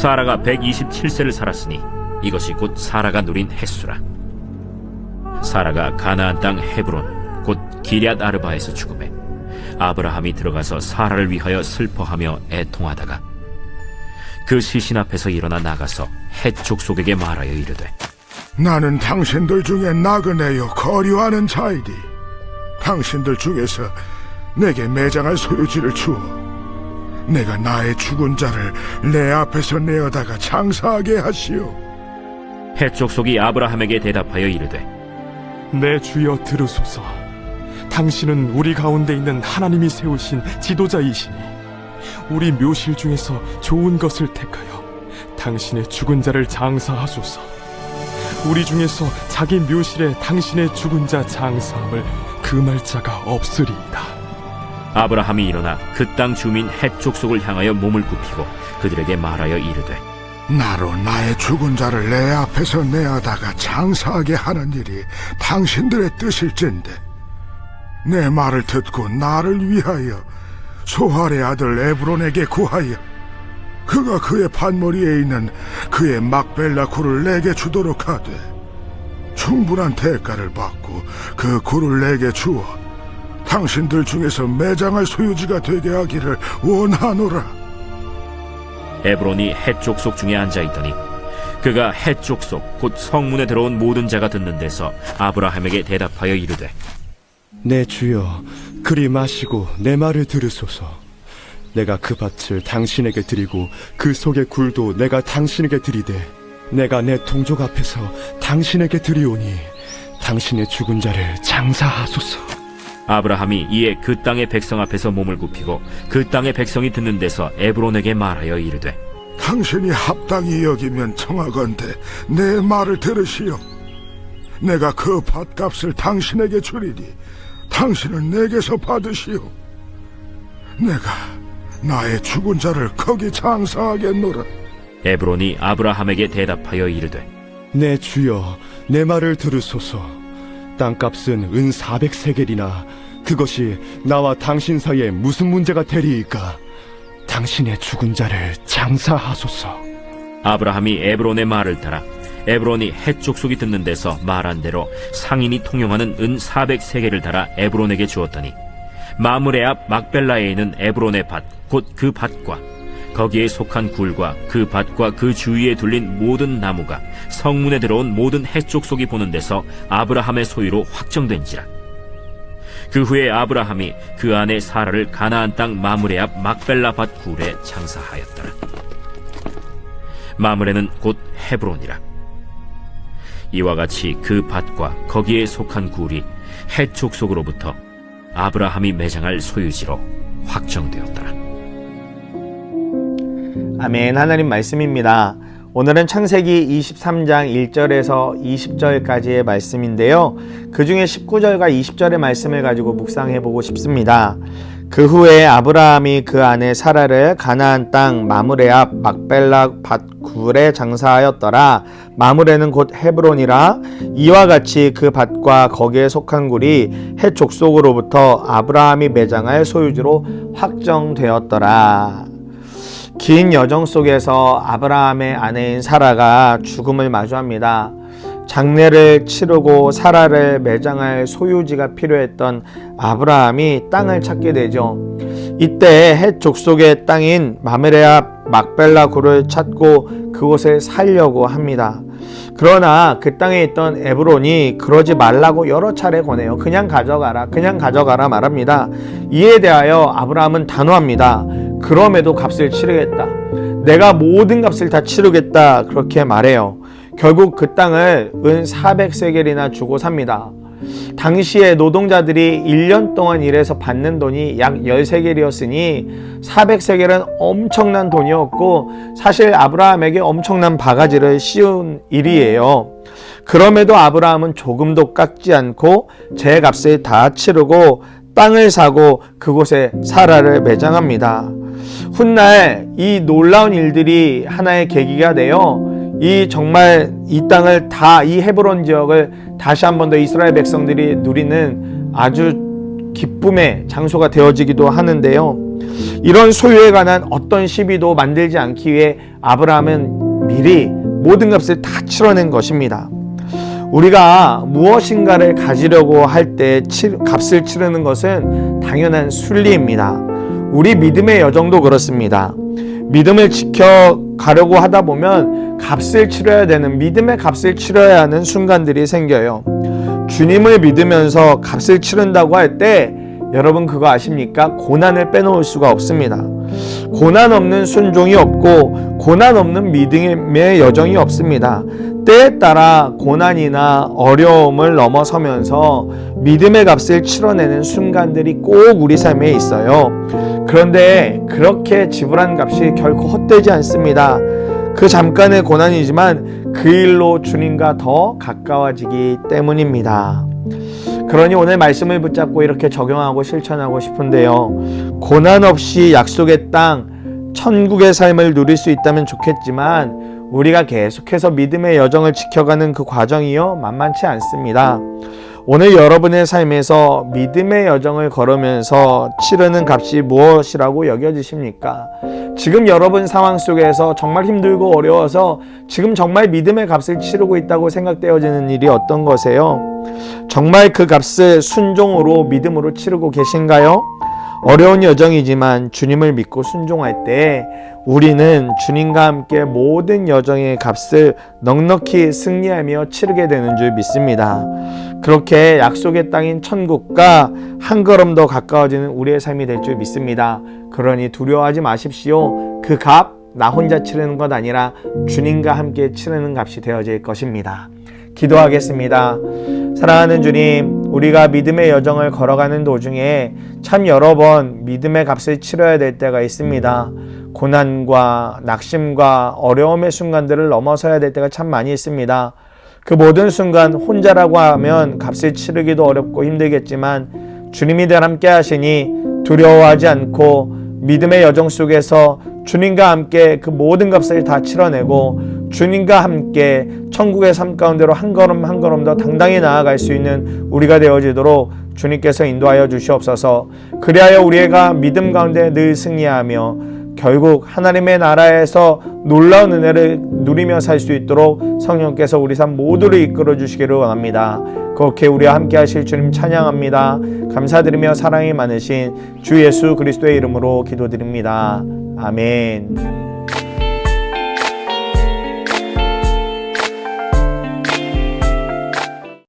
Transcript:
사라가 127세를 살았으니 이것이 곧 사라가 누린 햇수라. 사라가 가나안 땅 헤브론 곧 기럇 아르바에서 죽음에 아브라함이 들어가서 사라를 위하여 슬퍼하며 애통하다가 그 시신 앞에서 일어나 나가서 헷 족속에게 말하여 이르되 나는 당신들 중에 나그네요 거류하는 자이디. 당신들 중에서 내게 매장할 소유지를 주어. 내가 나의 죽은 자를 내 앞에서 내어다가 장사하게 하시오. 헷 족속이 아브라함에게 대답하여 이르되 내 주여 들으소서. 당신은 우리 가운데 있는 하나님이 세우신 지도자이시니 우리 묘실 중에서 좋은 것을 택하여 당신의 죽은 자를 장사하소서. 우리 중에서 자기 묘실에 당신의 죽은 자 장사함을 금할 자가 없으리이다. 아브라함이 일어나 그 땅 주민 헷 족속을 향하여 몸을 굽히고 그들에게 말하여 이르되 나로 나의 죽은 자를 내 앞에서 내어다가 장사하게 하는 일이 당신들의 뜻일진데 내 말을 듣고 나를 위하여 소할의 아들 에브론에게 구하여 그가 그의 판머리에 있는 그의 막벨라 굴을 내게 주도록 하되 충분한 대가를 받고 그 굴을 내게 주어 당신들 중에서 매장할 소유지가 되게 하기를 원하노라. 에브론이 헷 족속 중에 앉아 있더니 그가 헷 족속 곧 성문에 들어온 모든 자가 듣는 데서 아브라함에게 대답하여 이르되 내 주여 그리 마시고 내 말을 들으소서 내가 그 밭을 당신에게 드리고 그 속의 굴도 내가 당신에게 드리되 내가 내 동족 앞에서 당신에게 드리오니 당신의 죽은 자를 장사하소서 아브라함이 이에 그 땅의 백성 앞에서 몸을 굽히고 그 땅의 백성이 듣는 데서 에브론에게 말하여 이르되 당신이 합당히 여기면 청하건대 내 말을 들으시오. 내가 그 밭값을 당신에게 주리니 당신은 내게서 받으시오. 내가 나의 죽은 자를 거기 장사하겠노라. 에브론이 아브라함에게 대답하여 이르되 내 주여 내 말을 들으소서 땅값은 은 400세겔이나 그것이 나와 당신 사이에 무슨 문제가 되리이까? 당신의 죽은 자를 장사하소서. 아브라함이 에브론의 말을 따라 에브론이 헷 족속이 듣는 데서 말한 대로 상인이 통용하는 은 400세겔을 달아 에브론에게 주었더니 마므레 앞 막벨라에 있는 에브론의 밭 곧 그 밭과 거기에 속한 굴과 그 밭과 그 주위에 둘린 모든 나무가 성문에 들어온 모든 헷 족속이 보는 데서 아브라함의 소유로 확정된지라. 그 후에 아브라함이 그 안에 사라를 가나안 땅 마므레 앞 막벨라 밭 굴에 장사하였더라. 마므레는 곧 헤브론이라. 이와 같이 그 밭과 거기에 속한 굴이 헷 족속으로부터 아브라함이 매장할 소유지로 확정되었더라. 아멘. 하나님 말씀입니다. 오늘은 창세기 23장 1절에서 20절까지의 말씀인데요. 그 중에 19절과 20절의 말씀을 가지고 묵상해 보고 싶습니다. 그 후에 아브라함이 그 아내 사라를 가나안 땅 마므레 앞 막벨라 밭굴에 장사하였더라. 마므레는 곧 헤브론이라 이와 같이 그 밭과 거기에 속한 굴이 헷 족속으로부터 아브라함이 매장할 소유지로 확정되었더라. 긴 여정 속에서 아브라함의 아내인 사라가 죽음을 마주합니다. 장례를 치르고 사라를 매장할 소유지가 필요했던 아브라함이 땅을 찾게 되죠. 이때 헷 족속의 땅인 마메레아 막벨라 굴을 찾고 그곳에 살려고 합니다. 그러나 그 땅에 있던 에브론이 그러지 말라고 여러 차례 권해요. 그냥 가져가라, 그냥 가져가라 말합니다. 이에 대하여 아브라함은 단호합니다. 그럼에도 값을 치르겠다. 내가 모든 값을 다 치르겠다. 그렇게 말해요. 결국 그 땅을 은 400세겔이나 주고 삽니다. 당시에 노동자들이 1년 동안 일해서 받는 돈이 약 13개이었으니 400세겔은 엄청난 돈이었고 사실 아브라함에게 엄청난 바가지를 씌운 일이에요. 그럼에도 아브라함은 조금도 깎지 않고 제 값을 다 치르고 땅을 사고 그곳에 사라를 매장합니다. 훗날 이 놀라운 일들이 하나의 계기가 되어 이 정말 이 땅을 다 이 헤브론 지역을 다시 한 번 더 이스라엘 백성들이 누리는 아주 기쁨의 장소가 되어지기도 하는데요. 이런 소유에 관한 어떤 시비도 만들지 않기 위해 아브라함은 미리 모든 값을 다 치러낸 것입니다. 우리가 무엇인가를 가지려고 할 때 값을 치르는 것은 당연한 순리입니다. 우리 믿음의 여정도 그렇습니다. 믿음을 지켜가려고 하다 보면 값을 치러야 되는 믿음의 값을 치러야 하는 순간들이 생겨요. 주님을 믿으면서 값을 치른다고 할 때 여러분 그거 아십니까? 고난을 빼놓을 수가 없습니다. 고난 없는 순종이 없고 고난 없는 믿음의 여정이 없습니다. 때에 따라 고난이나 어려움을 넘어서면서 믿음의 값을 치러내는 순간들이 꼭 우리 삶에 있어요. 그런데 그렇게 지불한 값이 결코 헛되지 않습니다. 그 잠깐의 고난이지만 그 일로 주님과 더 가까워지기 때문입니다. 그러니 오늘 말씀을 붙잡고 이렇게 적용하고 실천하고 싶은데요. 고난 없이 약속의 땅, 천국의 삶을 누릴 수 있다면 좋겠지만 우리가 계속해서 믿음의 여정을 지켜가는 그 과정이요. 만만치 않습니다. 오늘 여러분의 삶에서 믿음의 여정을 걸으면서 치르는 값이 무엇이라고 여겨지십니까? 지금 여러분 상황 속에서 정말 힘들고 어려워서 지금 정말 믿음의 값을 치르고 있다고 생각되어지는 일이 어떤 거세요? 정말 그 값을 순종으로 믿음으로 치르고 계신가요? 어려운 여정이지만 주님을 믿고 순종할 때 우리는 주님과 함께 모든 여정의 값을 넉넉히 승리하며 치르게 되는 줄 믿습니다. 그렇게 약속의 땅인 천국과 한 걸음 더 가까워지는 우리의 삶이 될 줄 믿습니다. 그러니 두려워하지 마십시오. 그 값, 나 혼자 치르는 것 아니라 주님과 함께 치르는 값이 되어질 것입니다. 기도하겠습니다. 사랑하는 주님, 우리가 믿음의 여정을 걸어가는 도중에 참 여러 번 믿음의 값을 치러야 될 때가 있습니다. 고난과 낙심과 어려움의 순간들을 넘어서야 될 때가 참 많이 있습니다. 그 모든 순간 혼자라고 하면 값을 치르기도 어렵고 힘들겠지만 주님이 늘 함께 하시니 두려워하지 않고 믿음의 여정 속에서 주님과 함께 그 모든 값을 다 치러내고 주님과 함께 천국의 삶 가운데로 한 걸음 한 걸음 더 당당히 나아갈 수 있는 우리가 되어지도록 주님께서 인도하여 주시옵소서. 그리하여 우리가 믿음 가운데 늘 승리하며 결국 하나님의 나라에서 놀라운 은혜를 누리며 살 수 있도록 성령께서 우리 삶 모두를 이끌어 주시기를 원합니다. 그렇게 우리와 함께 하실 주님 찬양합니다. 감사드리며 사랑이 많으신 주 예수 그리스도의 이름으로 기도드립니다. 아멘.